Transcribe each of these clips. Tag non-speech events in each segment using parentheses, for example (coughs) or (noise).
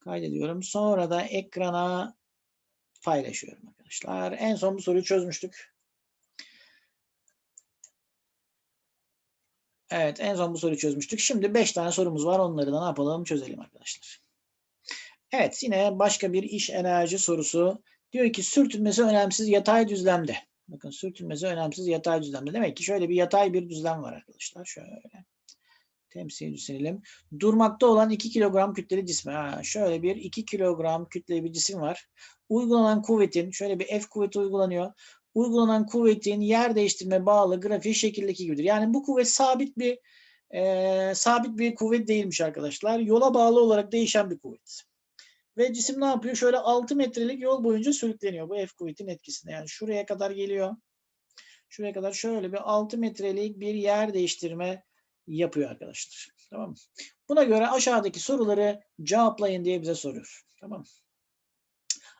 Kaydediyorum. Sonra da ekrana paylaşıyorum arkadaşlar. En son bu soruyu çözmüştük. Evet en son bu soruyu çözmüştük. Şimdi 5 tane sorumuz var. Onları da ne yapalım çözelim arkadaşlar. Evet yine başka bir iş enerji sorusu. Diyor ki sürtünmesi önemsiz yatay düzlemde. Bakın sürtünmesi önemsiz yatay düzlemde. Demek ki şöyle bir yatay bir düzlem var arkadaşlar. Şöyle temsil. Durmakta olan 2 kilogram kütleli cismi. Ha, şöyle bir 2 kilogram kütleli bir cisim var. Uygulanan kuvvetin şöyle bir F kuvveti uygulanıyor. Uygulanan kuvvetin yer değiştirme bağlı grafiği şekildeki gibidir. Yani bu kuvvet sabit bir e, sabit bir kuvvet değilmiş arkadaşlar. Yola bağlı olarak değişen bir kuvvet. Ve cisim ne yapıyor? Şöyle 6 metrelik yol boyunca sürükleniyor bu F kuvvetin etkisinde. Yani şuraya kadar geliyor. Şuraya kadar şöyle bir 6 metrelik bir yer değiştirme yapıyor arkadaşlar. Tamam mı? Buna göre aşağıdaki soruları cevaplayın diye bize soruyor. Tamam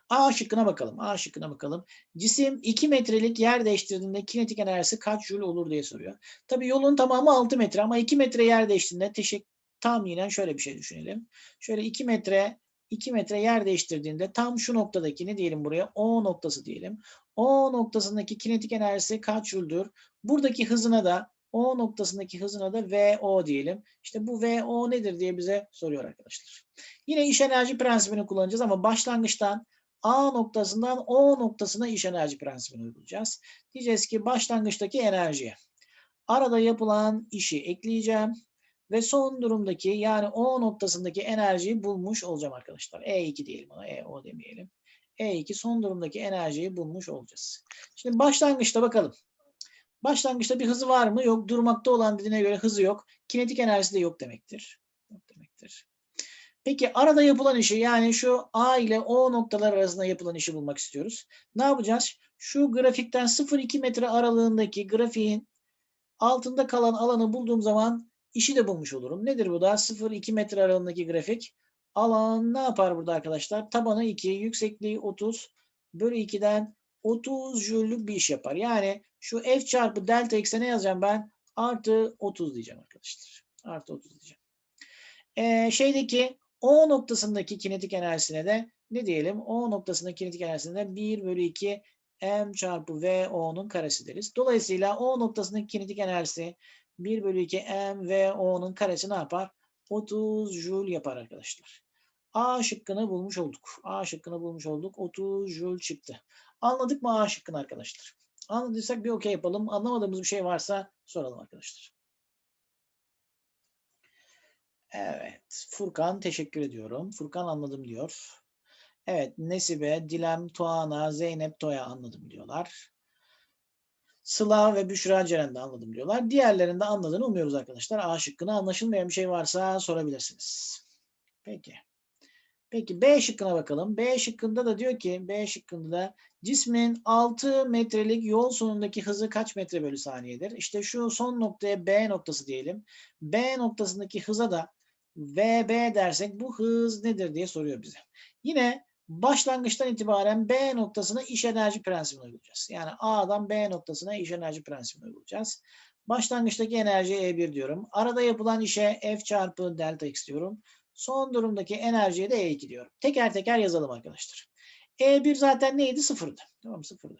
A şıkkına bakalım. A şıkkına bakalım. Cisim 2 metrelik yer değiştirdiğinde kinetik enerjisi kaç joule olur diye soruyor. Tabii yolun tamamı 6 metre ama 2 metre yer değiştirdiğinde teşek tahminen şöyle bir şey düşünelim. Şöyle 2 metre 2 metre yer değiştirdiğinde tam şu noktadaki ne diyelim buraya O noktası diyelim. O noktasındaki kinetik enerjisi kaç joule'dur? Buradaki hızına da o noktasındaki hızına da VO diyelim. İşte bu VO nedir diye bize soruyor arkadaşlar. Yine iş enerji prensibini kullanacağız ama başlangıçtan A noktasından O noktasına iş enerji prensibini uygulayacağız. Diyeceğiz ki başlangıçtaki enerjiye arada yapılan işi ekleyeceğim ve son durumdaki yani O noktasındaki enerjiyi bulmuş olacağım arkadaşlar. E2 diyelim ona, EO demeyelim. E2 son durumdaki enerjiyi bulmuş olacağız. Şimdi başlangıçta bakalım. Başlangıçta bir hızı var mı? Yok. Durmakta olan dediğine göre hızı yok. Kinetik enerjisi de yok demektir. Yok demektir. Peki arada yapılan işi yani şu A ile O noktalar arasında yapılan işi bulmak istiyoruz. Ne yapacağız? Şu grafikten 0-2 metre aralığındaki grafiğin altında kalan alanı bulduğum zaman işi de bulmuş olurum. Nedir bu da? 0-2 metre aralığındaki grafik. Alan ne yapar burada arkadaşlar? Tabanı 2, yüksekliği 30 bölü 2'den 30 jüllük bir iş yapar. Yani şu f çarpı delta x'e ne yazacağım ben? Artı 30 diyeceğim arkadaşlar. Artı 30 diyeceğim. Ee, şeydeki O noktasındaki kinetik enerjisine de ne diyelim? O noktasındaki kinetik enerjisine de 1 bölü 2 m çarpı v o'nun karesi deriz. Dolayısıyla O noktasındaki kinetik enerjisi 1 bölü 2 m v o'nun karesi ne yapar? 30 joule yapar arkadaşlar. A şıkkını bulmuş olduk. A şıkkını bulmuş olduk. 30 joule çıktı. Anladık mı A şıkkını arkadaşlar? Anladıysak bir okey yapalım. Anlamadığımız bir şey varsa soralım arkadaşlar. Evet. Furkan teşekkür ediyorum. Furkan anladım diyor. Evet. Nesibe, Dilem, Tuana, Zeynep, Toya anladım diyorlar. Sıla ve Büşra Ceren de anladım diyorlar. Diğerlerinde anladığını umuyoruz arkadaşlar. A şıkkını anlaşılmayan bir şey varsa sorabilirsiniz. Peki. Peki B şıkkına bakalım. B şıkkında da diyor ki B şıkkında da cismin 6 metrelik yol sonundaki hızı kaç metre bölü saniyedir? İşte şu son noktaya B noktası diyelim. B noktasındaki hıza da VB dersek bu hız nedir diye soruyor bize. Yine başlangıçtan itibaren B noktasına iş enerji prensibini uygulayacağız. Yani A'dan B noktasına iş enerji prensibini uygulayacağız. Başlangıçtaki enerjiye E1 diyorum. Arada yapılan işe F çarpı delta X diyorum. Son durumdaki enerjiye de E2 diyorum. Teker teker yazalım arkadaşlar. E1 zaten neydi? Sıfırdı. Tamam sıfırdı.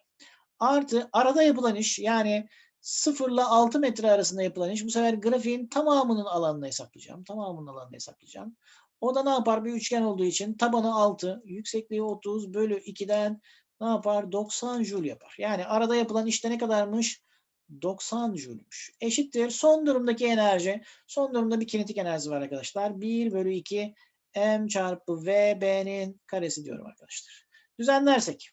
Artı arada yapılan iş yani 0 ile 6 metre arasında yapılan iş. Bu sefer grafiğin tamamının alanını hesaplayacağım. Tamamının alanını hesaplayacağım. O da ne yapar? Bir üçgen olduğu için tabanı 6, yüksekliği 30 bölü 2'den ne yapar? 90 joule yapar. Yani arada yapılan işte ne kadarmış? 90 joule'muş. Eşittir. Son durumdaki enerji. Son durumda bir kinetik enerji var arkadaşlar. 1 bölü 2 m çarpı vb'nin karesi diyorum arkadaşlar. Düzenlersek.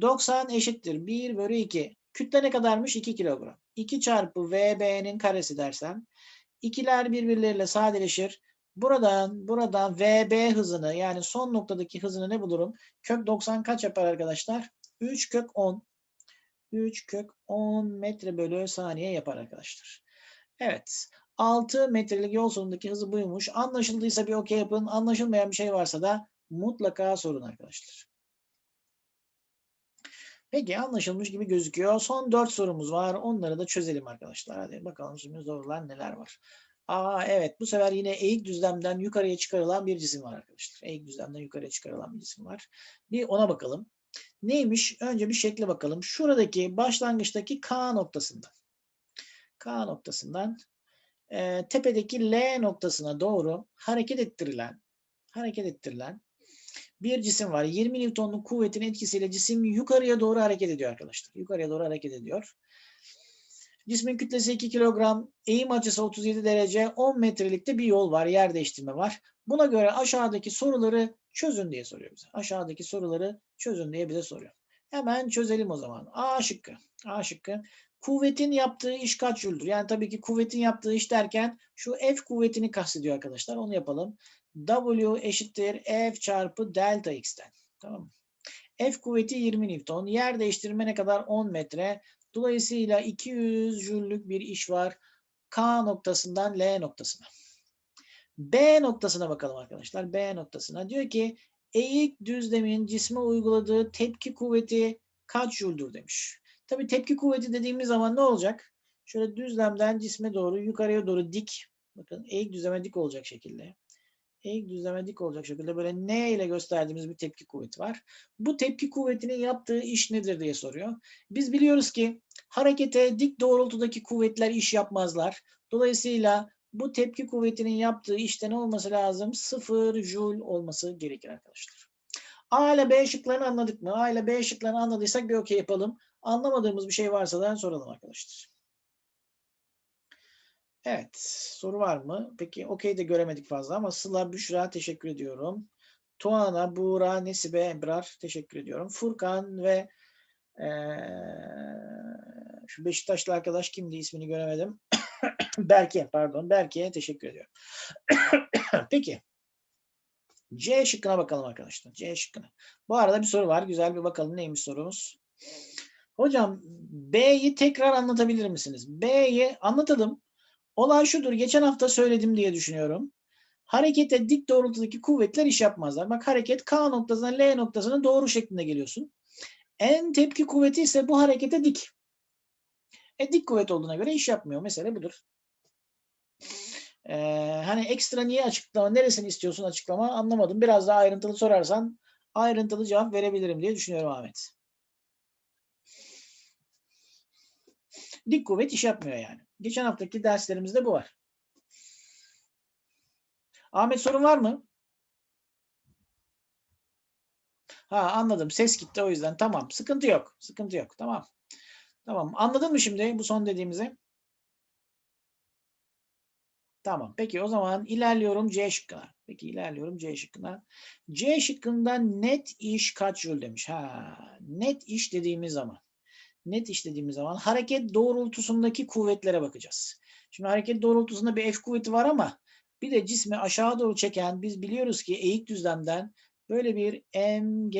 90 eşittir. 1 bölü 2. Kütle ne kadarmış? 2 kilogram. 2 çarpı vb'nin karesi dersem. İkiler birbirleriyle sadeleşir. Buradan buradan VB hızını yani son noktadaki hızını ne bulurum? Kök 90 kaç yapar arkadaşlar? 3 kök 10. 3 kök 10 metre bölü saniye yapar arkadaşlar. Evet. 6 metrelik yol sonundaki hızı buymuş. Anlaşıldıysa bir okey yapın. Anlaşılmayan bir şey varsa da mutlaka sorun arkadaşlar. Peki anlaşılmış gibi gözüküyor. Son 4 sorumuz var. Onları da çözelim arkadaşlar. Hadi bakalım şimdi sorular neler var. Aa evet bu sefer yine eğik düzlemden yukarıya çıkarılan bir cisim var arkadaşlar. Eğik düzlemden yukarıya çıkarılan bir cisim var. Bir ona bakalım. Neymiş? Önce bir şekle bakalım. Şuradaki başlangıçtaki K noktasından. K noktasından e, tepedeki L noktasına doğru hareket ettirilen hareket ettirilen bir cisim var. 20 Newton'luk kuvvetin etkisiyle cisim yukarıya doğru hareket ediyor arkadaşlar. Yukarıya doğru hareket ediyor. Cismin kütlesi 2 kilogram, eğim açısı 37 derece, 10 metrelikte bir yol var, yer değiştirme var. Buna göre aşağıdaki soruları çözün diye soruyor bize. Aşağıdaki soruları çözün diye bize soruyor. Hemen çözelim o zaman. A şıkkı. A şıkkı. Kuvvetin yaptığı iş kaç jüldür? Yani tabii ki kuvvetin yaptığı iş derken şu F kuvvetini kastediyor arkadaşlar. Onu yapalım. W eşittir F çarpı delta X'ten. Tamam? F kuvveti 20 Newton. Yer değiştirme ne kadar? 10 metre. Dolayısıyla 200 jüllük bir iş var. K noktasından L noktasına. B noktasına bakalım arkadaşlar. B noktasına. Diyor ki eğik düzlemin cisme uyguladığı tepki kuvveti kaç jüldür demiş. Tabii tepki kuvveti dediğimiz zaman ne olacak? Şöyle düzlemden cisme doğru yukarıya doğru dik. Bakın eğik düzleme dik olacak şekilde. Eğik düzleme dik olacak şekilde böyle N ile gösterdiğimiz bir tepki kuvveti var. Bu tepki kuvvetinin yaptığı iş nedir diye soruyor. Biz biliyoruz ki harekete dik doğrultudaki kuvvetler iş yapmazlar. Dolayısıyla bu tepki kuvvetinin yaptığı işte ne olması lazım? 0 joule olması gerekir arkadaşlar. A ile B şıklarını anladık mı? A ile B şıklarını anladıysak bir okey yapalım. Anlamadığımız bir şey varsa da soralım arkadaşlar. Evet. Soru var mı? Peki okey de göremedik fazla ama Sıla, Büşra teşekkür ediyorum. Tuana, Buğra, Nesibe, Ebrar teşekkür ediyorum. Furkan ve ee, şu Beşiktaşlı arkadaş kimdi ismini göremedim. (coughs) Berke pardon. Berke'ye teşekkür ediyorum. (coughs) Peki. C şıkkına bakalım arkadaşlar. C şıkkına. Bu arada bir soru var. Güzel bir bakalım neymiş sorumuz. Hocam B'yi tekrar anlatabilir misiniz? B'yi anlatalım. Olay şudur. Geçen hafta söyledim diye düşünüyorum. Harekete dik doğrultudaki kuvvetler iş yapmazlar. Bak hareket K noktasına L noktasına doğru şeklinde geliyorsun. En tepki kuvveti ise bu harekete dik. E dik kuvvet olduğuna göre iş yapmıyor. Mesele budur. Ee, hani ekstra niye açıklama, neresini istiyorsun açıklama anlamadım. Biraz daha ayrıntılı sorarsan ayrıntılı cevap verebilirim diye düşünüyorum Ahmet. Dik kuvvet iş yapmıyor yani. Geçen haftaki derslerimizde bu var. Ahmet sorun var mı? Ha anladım. Ses gitti o yüzden. Tamam. Sıkıntı yok. Sıkıntı yok. Tamam. Tamam. Anladın mı şimdi bu son dediğimizi? Tamam. Peki o zaman ilerliyorum C şıkkına. Peki ilerliyorum C şıkkına. C şıkkından net iş kaç jül demiş. Ha, net iş dediğimiz zaman. Net iş dediğimiz zaman hareket doğrultusundaki kuvvetlere bakacağız. Şimdi hareket doğrultusunda bir F kuvveti var ama bir de cismi aşağı doğru çeken biz biliyoruz ki eğik düzlemden böyle bir mg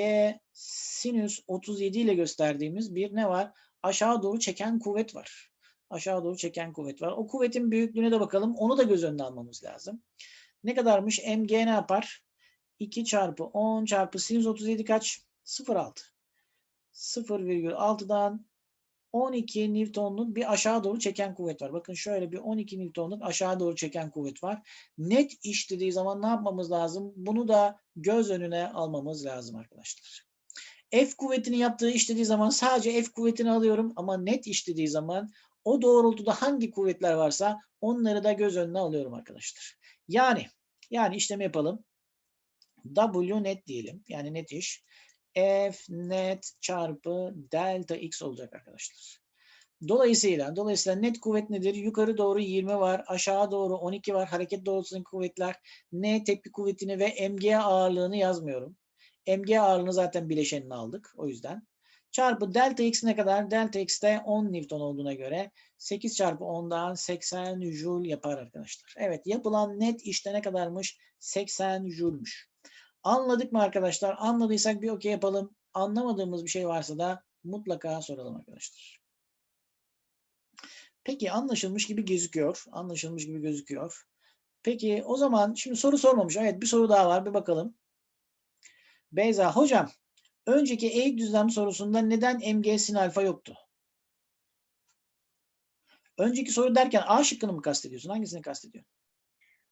sinüs 37 ile gösterdiğimiz bir ne var? Aşağı doğru çeken kuvvet var. Aşağı doğru çeken kuvvet var. O kuvvetin büyüklüğüne de bakalım. Onu da göz önüne almamız lazım. Ne kadarmış? mg ne yapar? 2 çarpı 10 çarpı sinüs 37 kaç? 0,6. 0,6'dan 12 Newton'luk bir aşağı doğru çeken kuvvet var. Bakın şöyle bir 12 Newton'luk aşağı doğru çeken kuvvet var. Net iş dediği zaman ne yapmamız lazım? Bunu da göz önüne almamız lazım arkadaşlar. F kuvvetini yaptığı iş dediği zaman sadece F kuvvetini alıyorum ama net iş dediği zaman o doğrultuda hangi kuvvetler varsa onları da göz önüne alıyorum arkadaşlar. Yani yani işlemi yapalım. W net diyelim. Yani net iş. F net çarpı delta x olacak arkadaşlar. Dolayısıyla dolayısıyla net kuvvet nedir? Yukarı doğru 20 var, aşağı doğru 12 var. Hareket doğrultusundaki kuvvetler N tepki kuvvetini ve mg ağırlığını yazmıyorum. Mg ağırlığını zaten bileşenini aldık o yüzden. Çarpı delta x ne kadar? Delta x de 10 Newton olduğuna göre 8 çarpı 10'dan 80 joule yapar arkadaşlar. Evet yapılan net işte ne kadarmış? 80 joule'muş. Anladık mı arkadaşlar? Anladıysak bir okey yapalım. Anlamadığımız bir şey varsa da mutlaka soralım arkadaşlar. Peki anlaşılmış gibi gözüküyor. Anlaşılmış gibi gözüküyor. Peki o zaman şimdi soru sormamış. Evet bir soru daha var. Bir bakalım. Beyza hocam önceki eğik düzlem sorusunda neden mg sin alfa yoktu? Önceki soru derken A şıkkını mı kastediyorsun? Hangisini kastediyorsun?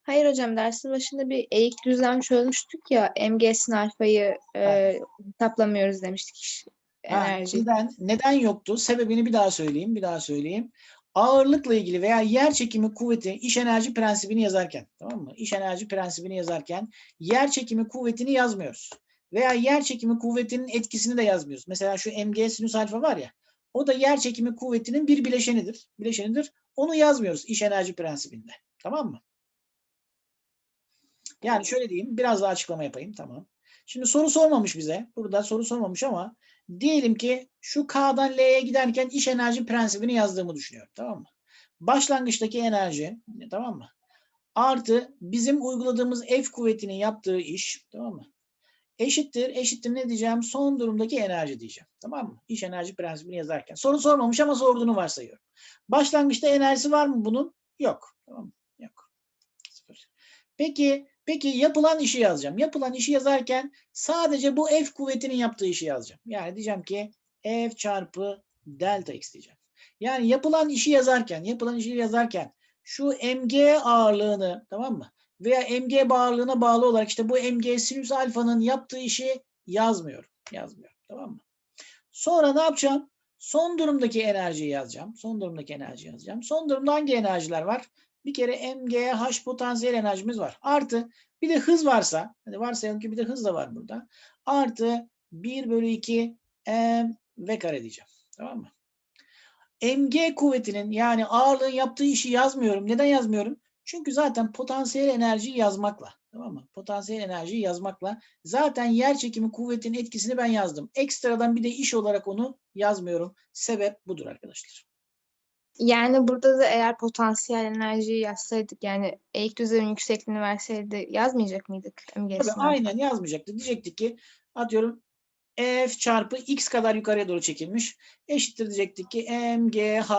Hayır hocam dersin başında bir eğik düzlem çözmüştük ya MG sin alfayı e, hesaplamıyoruz demiştik iş- Ha, enerji. neden, neden yoktu? Sebebini bir daha söyleyeyim, bir daha söyleyeyim. Ağırlıkla ilgili veya yer çekimi kuvveti iş enerji prensibini yazarken, tamam mı? İş enerji prensibini yazarken yer çekimi kuvvetini yazmıyoruz. Veya yer çekimi kuvvetinin etkisini de yazmıyoruz. Mesela şu mg sinüs alfa var ya, o da yer çekimi kuvvetinin bir bileşenidir. Bileşenidir. Onu yazmıyoruz iş enerji prensibinde. Tamam mı? Yani şöyle diyeyim, biraz daha açıklama yapayım. Tamam. Şimdi soru sormamış bize. Burada soru sormamış ama diyelim ki şu K'dan L'ye giderken iş enerji prensibini yazdığımı düşünüyorum. Tamam mı? Başlangıçtaki enerji, tamam mı? Artı bizim uyguladığımız F kuvvetinin yaptığı iş, tamam mı? Eşittir, eşittir ne diyeceğim? Son durumdaki enerji diyeceğim. Tamam mı? İş enerji prensibini yazarken. Soru sormamış ama sorduğunu varsayıyorum. Başlangıçta enerjisi var mı bunun? Yok. Tamam mı? Yok. Sıfır. Peki, peki yapılan işi yazacağım. Yapılan işi yazarken sadece bu F kuvvetinin yaptığı işi yazacağım. Yani diyeceğim ki F çarpı delta x diyeceğim. Yani yapılan işi yazarken, yapılan işi yazarken şu mg ağırlığını tamam mı? Veya mg ağırlığına bağlı olarak işte bu mg sinüs alfanın yaptığı işi yazmıyorum. Yazmıyorum. Tamam mı? Sonra ne yapacağım? Son durumdaki enerjiyi yazacağım. Son durumdaki enerjiyi yazacağım. Son durumda hangi enerjiler var? Bir kere mgh potansiyel enerjimiz var. Artı bir de hız varsa, hadi varsayalım ki bir de hız da var burada. Artı 1 bölü 2 m v kare diyeceğim. Tamam mı? mg kuvvetinin yani ağırlığın yaptığı işi yazmıyorum. Neden yazmıyorum? Çünkü zaten potansiyel enerjiyi yazmakla, tamam mı? Potansiyel enerjiyi yazmakla zaten yer çekimi kuvvetinin etkisini ben yazdım. Ekstradan bir de iş olarak onu yazmıyorum. Sebep budur arkadaşlar. Yani burada da eğer potansiyel enerjiyi yazsaydık yani eğik düzlemin yüksekliğini verseydi yazmayacak mıydık Tabii aynen yazmayacaktık. Diyecektik ki atıyorum f çarpı x kadar yukarıya doğru çekilmiş. Eşittir diyecektik ki mgh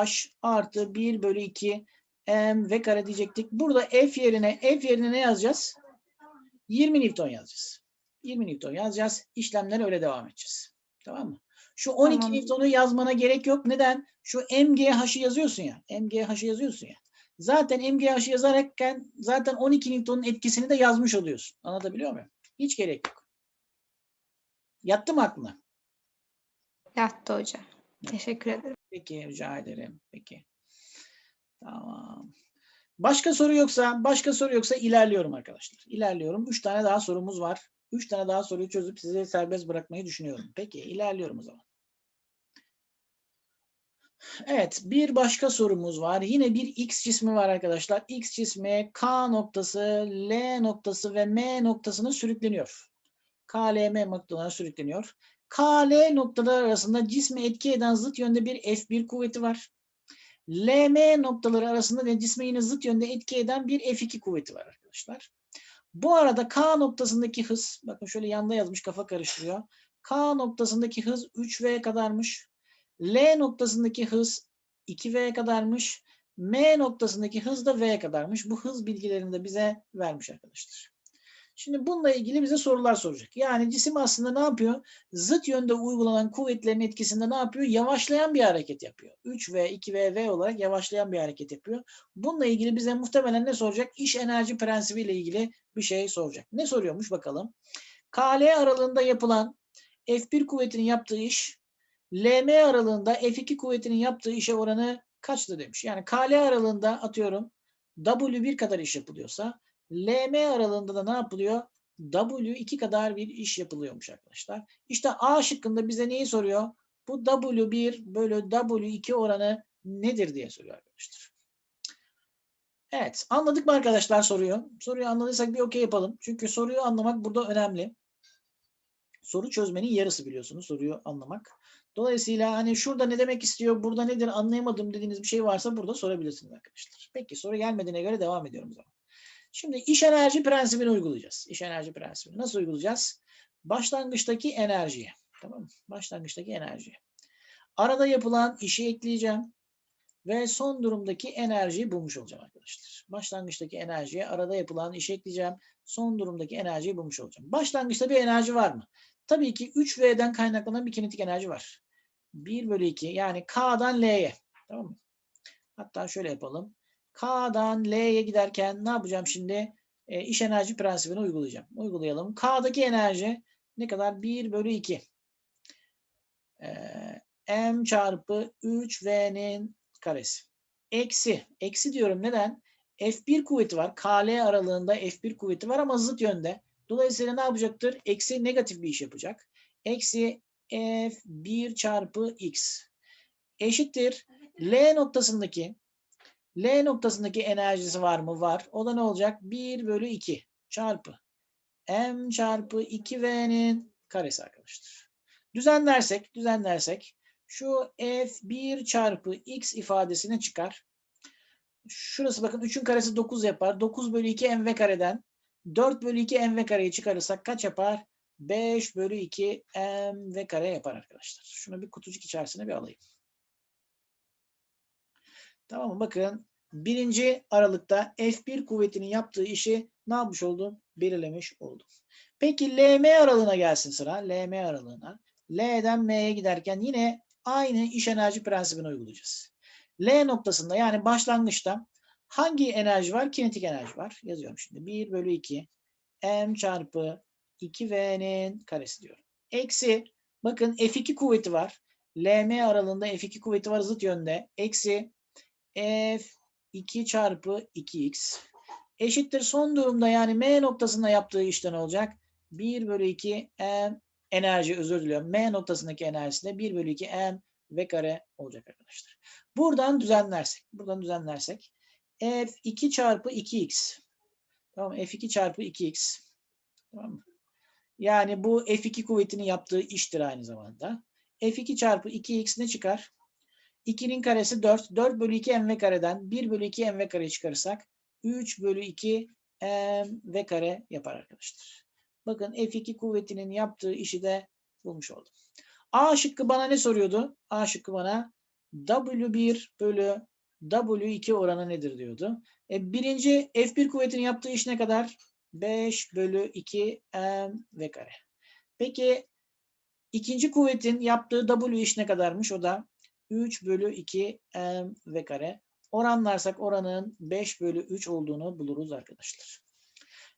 artı 1 bölü 2 m v kare diyecektik. Burada f yerine f yerine ne yazacağız? 20 Newton yazacağız. 20 Newton yazacağız. İşlemlere öyle devam edeceğiz. Tamam mı? Şu 12 Tamam. Newton'u yazmana gerek yok. Neden? Şu mgh'ı yazıyorsun ya. mgh'ı yazıyorsun ya. Zaten mgh'ı yazarken zaten 12 Newton'un etkisini de yazmış oluyorsun. Anlatabiliyor muyum? Hiç gerek yok. Yattı mı aklına? Yattı hocam. Teşekkür ederim. Peki rica ederim. Peki. Tamam. Başka soru yoksa, başka soru yoksa ilerliyorum arkadaşlar. İlerliyorum. Üç tane daha sorumuz var. Üç tane daha soruyu çözüp size serbest bırakmayı düşünüyorum. Peki ilerliyorum o zaman. Evet, bir başka sorumuz var. Yine bir X cismi var arkadaşlar. X cismi K noktası, L noktası ve M noktasına sürükleniyor. K, L, M noktalarına sürükleniyor. K, L noktalar arasında cisme etki eden zıt yönde bir F1 kuvveti var. L, M noktaları arasında da cisme yine zıt yönde etki eden bir F2 kuvveti var arkadaşlar. Bu arada K noktasındaki hız, bakın şöyle yanda yazmış kafa karıştırıyor. K noktasındaki hız 3V kadarmış. L noktasındaki hız 2V kadarmış. M noktasındaki hız da V kadarmış. Bu hız bilgilerini de bize vermiş arkadaşlar. Şimdi bununla ilgili bize sorular soracak. Yani cisim aslında ne yapıyor? Zıt yönde uygulanan kuvvetlerin etkisinde ne yapıyor? Yavaşlayan bir hareket yapıyor. 3V, 2V, V olarak yavaşlayan bir hareket yapıyor. Bununla ilgili bize muhtemelen ne soracak? İş enerji prensibiyle ilgili bir şey soracak. Ne soruyormuş bakalım. KL aralığında yapılan F1 kuvvetinin yaptığı iş LM aralığında F2 kuvvetinin yaptığı işe oranı kaçtı demiş. Yani KL aralığında atıyorum W1 kadar iş yapılıyorsa LM aralığında da ne yapılıyor? W2 kadar bir iş yapılıyormuş arkadaşlar. İşte A şıkkında bize neyi soruyor? Bu W1 bölü W2 oranı nedir diye soruyor arkadaşlar. Evet anladık mı arkadaşlar soruyu? Soruyu anladıysak bir okey yapalım. Çünkü soruyu anlamak burada önemli. Soru çözmenin yarısı biliyorsunuz soruyu anlamak. Dolayısıyla hani şurada ne demek istiyor, burada nedir anlayamadım dediğiniz bir şey varsa burada sorabilirsiniz arkadaşlar. Peki soru gelmediğine göre devam ediyorum o zaman. Şimdi iş enerji prensibini uygulayacağız. İş enerji prensibini nasıl uygulayacağız? Başlangıçtaki enerjiye. Tamam mı? Başlangıçtaki enerjiye. Arada yapılan işi ekleyeceğim. Ve son durumdaki enerjiyi bulmuş olacağım arkadaşlar. Başlangıçtaki enerjiye arada yapılan işi ekleyeceğim. Son durumdaki enerjiyi bulmuş olacağım. Başlangıçta bir enerji var mı? Tabii ki 3V'den kaynaklanan bir kinetik enerji var. 1 bölü 2 yani K'dan L'ye. Tamam mı? Hatta şöyle yapalım. K'dan L'ye giderken ne yapacağım şimdi? E, iş enerji prensibini uygulayacağım. Uygulayalım. K'daki enerji ne kadar? 1 bölü 2. Ee, M çarpı 3V'nin karesi. Eksi. Eksi diyorum. Neden? F1 kuvveti var. KL aralığında F1 kuvveti var ama zıt yönde. Dolayısıyla ne yapacaktır? Eksi negatif bir iş yapacak. Eksi F1 çarpı X. Eşittir. L noktasındaki L noktasındaki enerjisi var mı? Var. O da ne olacak? 1 bölü 2 çarpı M çarpı 2V'nin karesi arkadaşlar. Düzenlersek, düzenlersek şu F1 çarpı X ifadesine çıkar. Şurası bakın 3'ün karesi 9 yapar. 9 bölü 2 mv kareden 4 bölü 2 mv kareyi çıkarırsak kaç yapar? 5 bölü 2 mv kare yapar arkadaşlar. Şunu bir kutucuk içerisine bir alayım. Tamam mı? Bakın birinci aralıkta F1 kuvvetinin yaptığı işi ne yapmış oldum? Belirlemiş oldum. Peki LM aralığına gelsin sıra. LM aralığına. L'den M'ye giderken yine aynı iş enerji prensibini uygulayacağız. L noktasında yani başlangıçta hangi enerji var? Kinetik enerji var. Yazıyorum şimdi. 1 bölü 2 M çarpı 2V'nin karesi diyorum. Eksi bakın F2 kuvveti var. LM aralığında F2 kuvveti var zıt yönde. Eksi F2 çarpı 2X eşittir son durumda yani M noktasında yaptığı işten olacak. 1 bölü 2 M enerji özür diliyorum. M noktasındaki enerjisi de 1 bölü 2 M V kare olacak arkadaşlar. Buradan düzenlersek, buradan düzenlersek F2 çarpı 2X. Tamam F2 çarpı 2X. Tamam? Yani bu F2 kuvvetinin yaptığı iştir aynı zamanda. F2 çarpı 2X ne çıkar? 2'nin karesi 4. 4 bölü 2 mv kareden 1 bölü 2 mv kareyi çıkarırsak 3 bölü 2 mv kare yapar arkadaşlar. Bakın F2 kuvvetinin yaptığı işi de bulmuş oldum. A şıkkı bana ne soruyordu? A şıkkı bana W1 bölü W2 oranı nedir diyordu. E, birinci F1 kuvvetinin yaptığı iş ne kadar? 5 bölü 2 mv kare. Peki ikinci kuvvetin yaptığı W iş ne kadarmış? O da 3 bölü 2 mv kare. Oranlarsak oranın 5 bölü 3 olduğunu buluruz arkadaşlar.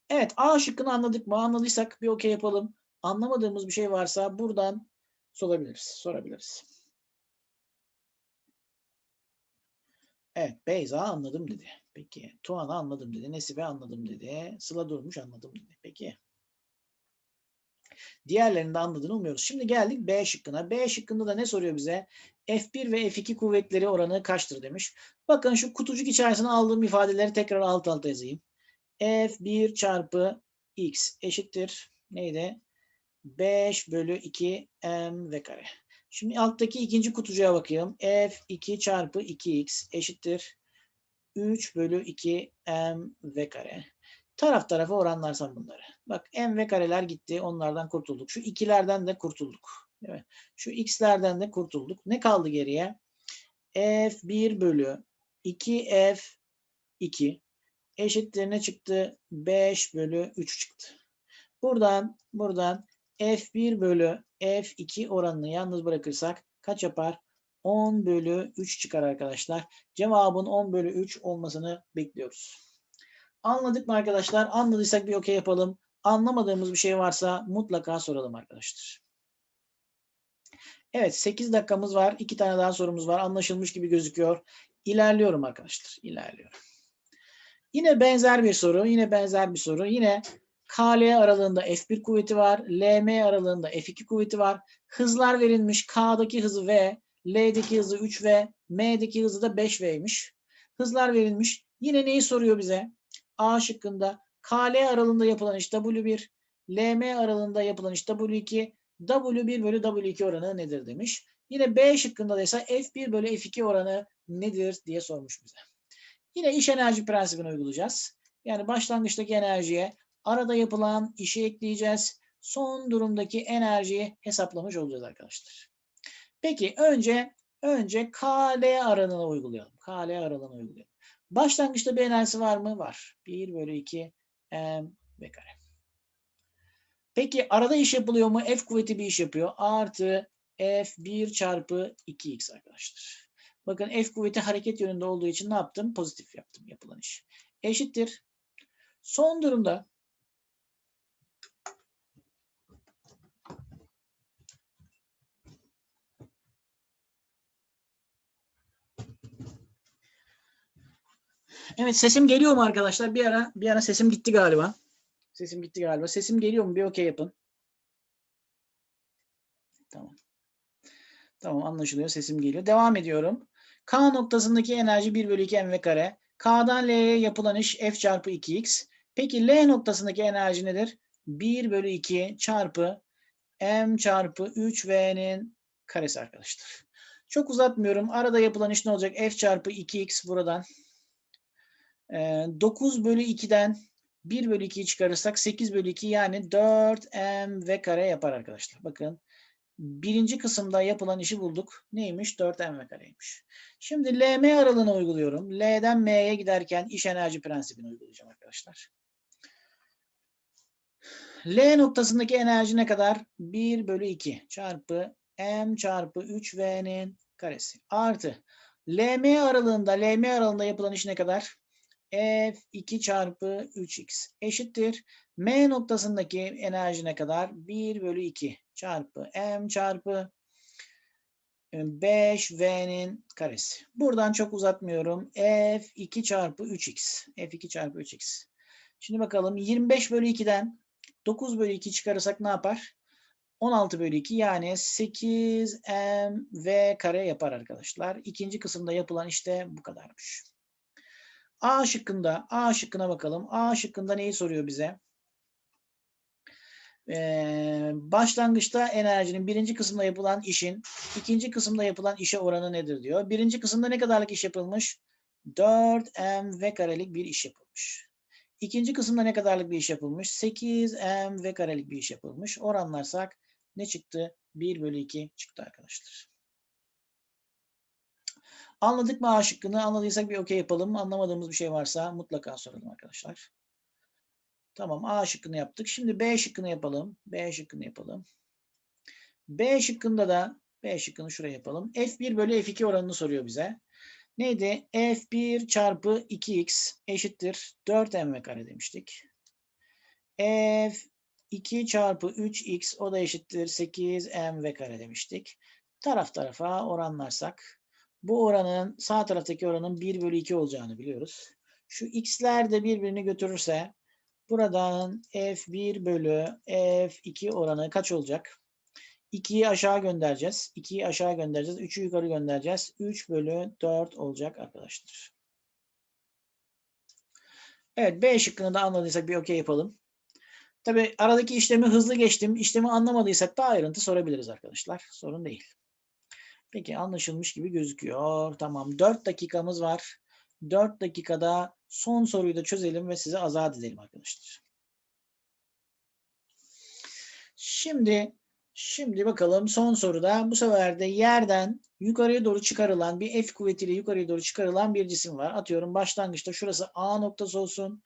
Evet A şıkkını anladık mı? Anladıysak bir okey yapalım. Anlamadığımız bir şey varsa buradan sorabiliriz. sorabiliriz. Evet Beyza anladım dedi. Peki Tuana anladım dedi. Nesibe anladım dedi. Sıla Durmuş anladım dedi. Peki. Diğerlerini de anladığını umuyoruz. Şimdi geldik B şıkkına. B şıkkında da ne soruyor bize? F1 ve F2 kuvvetleri oranı kaçtır demiş. Bakın şu kutucuk içerisine aldığım ifadeleri tekrar alt alta yazayım. F1 çarpı X eşittir. Neydi? 5 bölü 2 M v kare. Şimdi alttaki ikinci kutucuğa bakayım. F2 çarpı 2X eşittir. 3 bölü 2 M v kare. Taraf tarafa oranlarsam bunları. Bak M ve kareler gitti. Onlardan kurtulduk. Şu ikilerden de kurtulduk. Değil mi? Şu x'lerden de kurtulduk. Ne kaldı geriye? F1 bölü 2F2 eşittir ne çıktı? 5 bölü 3 çıktı. Buradan buradan F1 bölü F2 oranını yalnız bırakırsak kaç yapar? 10 bölü 3 çıkar arkadaşlar. Cevabın 10 bölü 3 olmasını bekliyoruz. Anladık mı arkadaşlar? Anladıysak bir okey yapalım. Anlamadığımız bir şey varsa mutlaka soralım arkadaşlar. Evet 8 dakikamız var. 2 tane daha sorumuz var. Anlaşılmış gibi gözüküyor. İlerliyorum arkadaşlar. İlerliyorum. Yine benzer bir soru. Yine benzer bir soru. Yine KL aralığında F1 kuvveti var. LM aralığında F2 kuvveti var. Hızlar verilmiş. K'daki hızı V, L'deki hızı 3V, M'deki hızı da 5V'ymiş. Hızlar verilmiş. Yine neyi soruyor bize? A şıkkında KL aralığında yapılan iş W1, LM aralığında yapılan iş W2, W1 bölü W2 oranı nedir demiş. Yine B şıkkında da ise F1 bölü F2 oranı nedir diye sormuş bize. Yine iş enerji prensibini uygulayacağız. Yani başlangıçtaki enerjiye arada yapılan işi ekleyeceğiz. Son durumdaki enerjiyi hesaplamış olacağız arkadaşlar. Peki önce önce KL aralığını uygulayalım. KL aralığını uygulayalım. Başlangıçta bir enerjisi var mı? Var. 1 bölü 2 m v kare. Peki arada iş yapılıyor mu? F kuvveti bir iş yapıyor. Artı F1 çarpı 2x arkadaşlar. Bakın F kuvveti hareket yönünde olduğu için ne yaptım? Pozitif yaptım yapılan iş. Eşittir. Son durumda Evet sesim geliyor mu arkadaşlar? Bir ara bir ara sesim gitti galiba. Sesim gitti galiba. Sesim geliyor mu? Bir okey yapın. Tamam. Tamam anlaşılıyor. Sesim geliyor. Devam ediyorum. K noktasındaki enerji 1 bölü 2 mv kare. K'dan L'ye yapılan iş F çarpı 2x. Peki L noktasındaki enerji nedir? 1 bölü 2 çarpı m çarpı 3v'nin karesi arkadaşlar. Çok uzatmıyorum. Arada yapılan iş ne olacak? F çarpı 2x buradan. Ee, 9 bölü 2'den 1 bölü 2'yi çıkarırsak 8 bölü 2 yani 4mv kare yapar arkadaşlar. Bakın birinci kısımda yapılan işi bulduk. Neymiş? 4mv kareymiş. Şimdi LM aralığını uyguluyorum. L'den M'ye giderken iş enerji prensibini uygulayacağım arkadaşlar. L noktasındaki enerji ne kadar? 1 bölü 2 çarpı M çarpı 3V'nin karesi. Artı LM aralığında LM aralığında yapılan iş ne kadar? F2 çarpı 3x eşittir. M noktasındaki enerji ne kadar? 1 bölü 2 çarpı M çarpı 5V'nin karesi. Buradan çok uzatmıyorum. F2 çarpı 3x. F2 çarpı 3x. Şimdi bakalım 25 bölü 2'den 9 bölü 2 çıkarırsak ne yapar? 16 bölü 2 yani 8mv kare yapar arkadaşlar. İkinci kısımda yapılan işte bu kadarmış. A şıkkında, A şıkkına bakalım. A şıkkında neyi soruyor bize? Ee, başlangıçta enerjinin birinci kısımda yapılan işin ikinci kısımda yapılan işe oranı nedir diyor. Birinci kısımda ne kadarlık iş yapılmış? 4mv karelik bir iş yapılmış. İkinci kısımda ne kadarlık bir iş yapılmış? 8mv karelik bir iş yapılmış. Oranlarsak ne çıktı? 1 bölü 2 çıktı arkadaşlar. Anladık mı A? Anladıysak bir okey yapalım. Anlamadığımız bir şey varsa mutlaka soralım arkadaşlar. Tamam A şıkkını yaptık. Şimdi B şıkkını yapalım. B şıkkını yapalım. B şıkkında da B şıkkını şuraya yapalım. F1 bölü F2 oranını soruyor bize. Neydi? F1 çarpı 2x eşittir 4mv kare demiştik. F2 çarpı 3x o da eşittir 8mv kare demiştik. Taraf tarafa oranlarsak bu oranın sağ taraftaki oranın 1 bölü 2 olacağını biliyoruz. Şu x'ler de birbirini götürürse buradan f1 bölü f2 oranı kaç olacak? 2'yi aşağı göndereceğiz. 2'yi aşağı göndereceğiz. 3'ü yukarı göndereceğiz. 3 bölü 4 olacak arkadaşlar. Evet B şıkkını da anladıysak bir okey yapalım. Tabi aradaki işlemi hızlı geçtim. İşlemi anlamadıysak da ayrıntı sorabiliriz arkadaşlar. Sorun değil. Peki anlaşılmış gibi gözüküyor. Tamam 4 dakikamız var. 4 dakikada son soruyu da çözelim ve size azat edelim arkadaşlar. Şimdi şimdi bakalım son soruda bu sefer de yerden yukarıya doğru çıkarılan bir F kuvvetiyle yukarıya doğru çıkarılan bir cisim var. Atıyorum başlangıçta şurası A noktası olsun.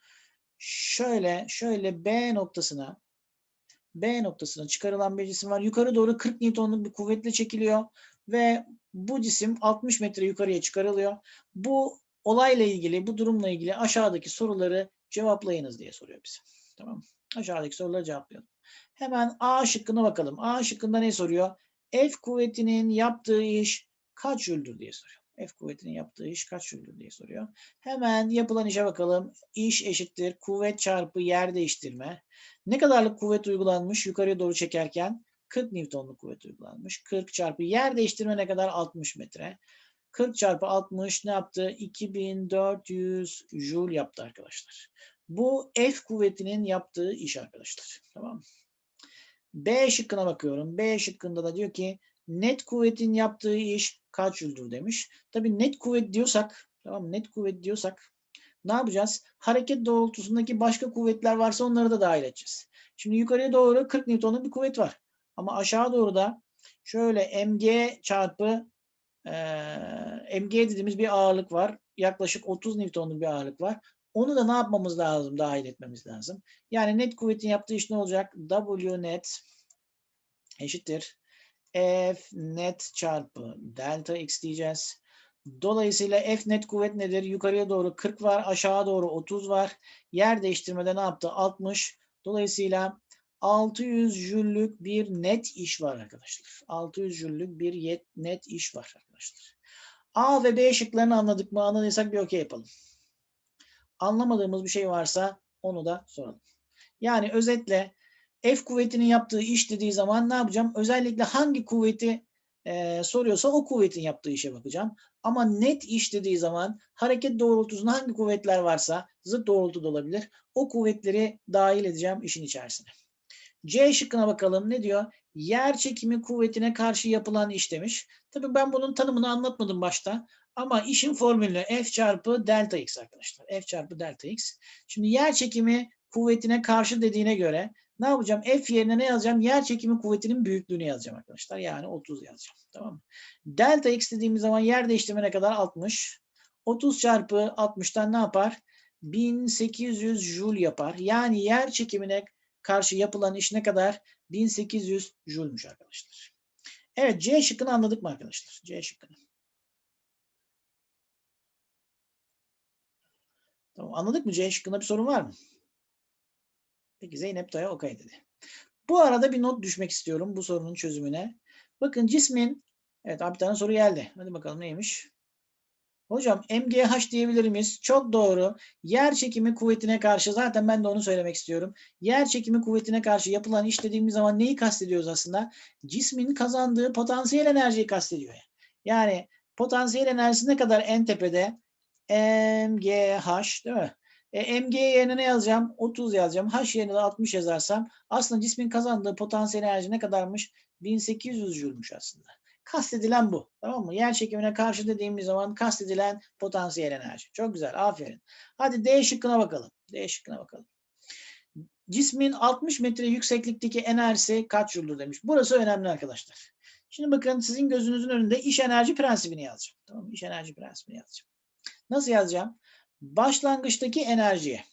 Şöyle şöyle B noktasına B noktasına çıkarılan bir cisim var. Yukarı doğru 40 Newton'luk bir kuvvetle çekiliyor ve bu cisim 60 metre yukarıya çıkarılıyor. Bu olayla ilgili, bu durumla ilgili aşağıdaki soruları cevaplayınız diye soruyor bize. Tamam Aşağıdaki soruları cevaplayalım. Hemen A şıkkına bakalım. A şıkkında ne soruyor? F kuvvetinin yaptığı iş kaç jüldür diye soruyor. F kuvvetinin yaptığı iş kaç jüldür diye soruyor. Hemen yapılan işe bakalım. İş eşittir kuvvet çarpı yer değiştirme. Ne kadarlık kuvvet uygulanmış yukarıya doğru çekerken? 40 Newton'luk kuvvet uygulanmış. 40 çarpı yer değiştirme ne kadar? 60 metre. 40 çarpı 60 ne yaptı? 2400 joule yaptı arkadaşlar. Bu F kuvvetinin yaptığı iş arkadaşlar. Tamam B şıkkına bakıyorum. B şıkkında da diyor ki net kuvvetin yaptığı iş kaç jüldür demiş. Tabii net kuvvet diyorsak, tamam net kuvvet diyorsak ne yapacağız? Hareket doğrultusundaki başka kuvvetler varsa onları da dahil edeceğiz. Şimdi yukarıya doğru 40 Newton'luk bir kuvvet var. Ama aşağı doğru da şöyle mg çarpı e, mg dediğimiz bir ağırlık var. Yaklaşık 30 Newton'luk bir ağırlık var. Onu da ne yapmamız lazım? Dahil etmemiz lazım. Yani net kuvvetin yaptığı iş ne olacak? W net eşittir. F net çarpı delta x diyeceğiz. Dolayısıyla F net kuvvet nedir? Yukarıya doğru 40 var, aşağı doğru 30 var. Yer değiştirmede ne yaptı? 60. Dolayısıyla 600 jüllük bir net iş var arkadaşlar. 600 jüllük bir yet, net iş var arkadaşlar. A ve B şıklarını anladık mı? Anladıysak bir okey yapalım. Anlamadığımız bir şey varsa onu da soralım. Yani özetle F kuvvetinin yaptığı iş dediği zaman ne yapacağım? Özellikle hangi kuvveti e, soruyorsa o kuvvetin yaptığı işe bakacağım. Ama net iş dediği zaman hareket doğrultusunda hangi kuvvetler varsa zıt doğrultu da olabilir. O kuvvetleri dahil edeceğim işin içerisine. C şıkkına bakalım ne diyor? Yer çekimi kuvvetine karşı yapılan iş demiş. Tabii ben bunun tanımını anlatmadım başta. Ama işin formülü F çarpı delta x arkadaşlar. F çarpı delta x. Şimdi yer çekimi kuvvetine karşı dediğine göre ne yapacağım? F yerine ne yazacağım? Yer çekimi kuvvetinin büyüklüğünü yazacağım arkadaşlar. Yani 30 yazacağım. Tamam mı? Delta x dediğimiz zaman yer değiştirme ne kadar? 60. 30 çarpı 60'tan ne yapar? 1800 joule yapar. Yani yer çekimine karşı yapılan iş ne kadar? 1800 joule'muş arkadaşlar. Evet C şıkkını anladık mı arkadaşlar? C şıkkını. Tamam anladık mı? C şıkkında bir sorun var mı? Peki Zeynep Toya okay dedi. Bu arada bir not düşmek istiyorum bu sorunun çözümüne. Bakın cismin, evet bir tane soru geldi. Hadi bakalım neymiş? Hocam MGH diyebilir miyiz? Çok doğru. Yer çekimi kuvvetine karşı zaten ben de onu söylemek istiyorum. Yer çekimi kuvvetine karşı yapılan iş dediğimiz zaman neyi kastediyoruz aslında? Cismin kazandığı potansiyel enerjiyi kastediyor. Yani potansiyel enerjisi ne kadar en tepede? MGH değil mi? E, MG yerine ne yazacağım? 30 yazacağım. H yerine de 60 yazarsam aslında cismin kazandığı potansiyel enerji ne kadarmış? 1800 jülmüş aslında. Kastedilen bu. Tamam mı? Yer çekimine karşı dediğimiz zaman kastedilen potansiyel enerji. Çok güzel. Aferin. Hadi D şıkkına bakalım. D şıkkına bakalım. Cismin 60 metre yükseklikteki enerjisi kaç jüldür demiş. Burası önemli arkadaşlar. Şimdi bakın sizin gözünüzün önünde iş enerji prensibini yazacağım. Tamam mı? İş enerji prensibini yazacağım. Nasıl yazacağım? Başlangıçtaki enerjiye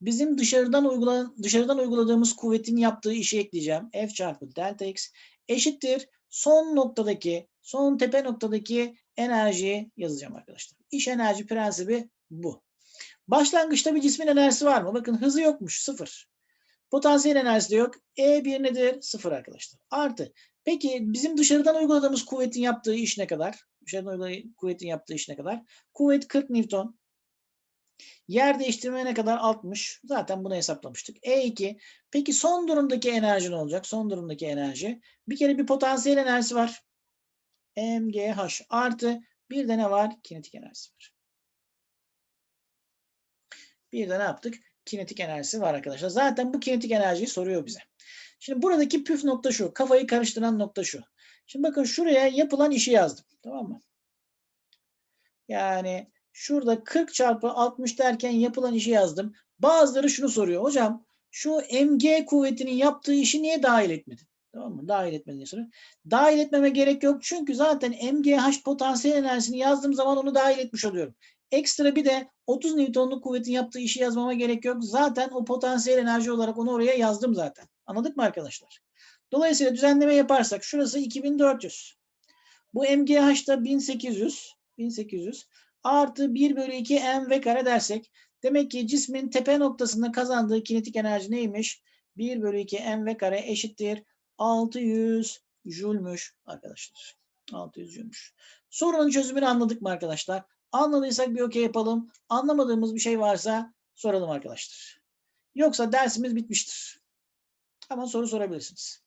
bizim dışarıdan uygula dışarıdan uyguladığımız kuvvetin yaptığı işi ekleyeceğim. F çarpı delta x eşittir son noktadaki, son tepe noktadaki enerjiyi yazacağım arkadaşlar. İş enerji prensibi bu. Başlangıçta bir cismin enerjisi var mı? Bakın hızı yokmuş. Sıfır. Potansiyel enerjisi de yok. E1 nedir? Sıfır arkadaşlar. Artı. Peki bizim dışarıdan uyguladığımız kuvvetin yaptığı iş ne kadar? Dışarıdan uyguladığımız kuvvetin yaptığı iş ne kadar? Kuvvet 40 Newton. Yer değiştirme ne kadar? 60. Zaten bunu hesaplamıştık. E2. Peki son durumdaki enerji ne olacak? Son durumdaki enerji. Bir kere bir potansiyel enerjisi var. MGH artı bir de ne var? Kinetik enerjisi var. Bir de ne yaptık? Kinetik enerjisi var arkadaşlar. Zaten bu kinetik enerjiyi soruyor bize. Şimdi buradaki püf nokta şu. Kafayı karıştıran nokta şu. Şimdi bakın şuraya yapılan işi yazdım. Tamam mı? Yani şurada 40 çarpı 60 derken yapılan işi yazdım. Bazıları şunu soruyor. Hocam şu mg kuvvetinin yaptığı işi niye dahil etmedin? Tamam mı? Dahil etmediğini soruyor. Dahil etmeme gerek yok. Çünkü zaten mgh potansiyel enerjisini yazdığım zaman onu dahil etmiş oluyorum. Ekstra bir de 30 Newton'luk kuvvetin yaptığı işi yazmama gerek yok. Zaten o potansiyel enerji olarak onu oraya yazdım zaten. Anladık mı arkadaşlar? Dolayısıyla düzenleme yaparsak şurası 2400. Bu MGH'da 1800. 1800 artı 1 bölü 2 mv kare dersek demek ki cismin tepe noktasında kazandığı kinetik enerji neymiş? 1 bölü 2 mv kare eşittir 600 jülmüş arkadaşlar. 600 jülmüş. Sorunun çözümünü anladık mı arkadaşlar? Anladıysak bir okey yapalım. Anlamadığımız bir şey varsa soralım arkadaşlar. Yoksa dersimiz bitmiştir. Ama soru sorabilirsiniz.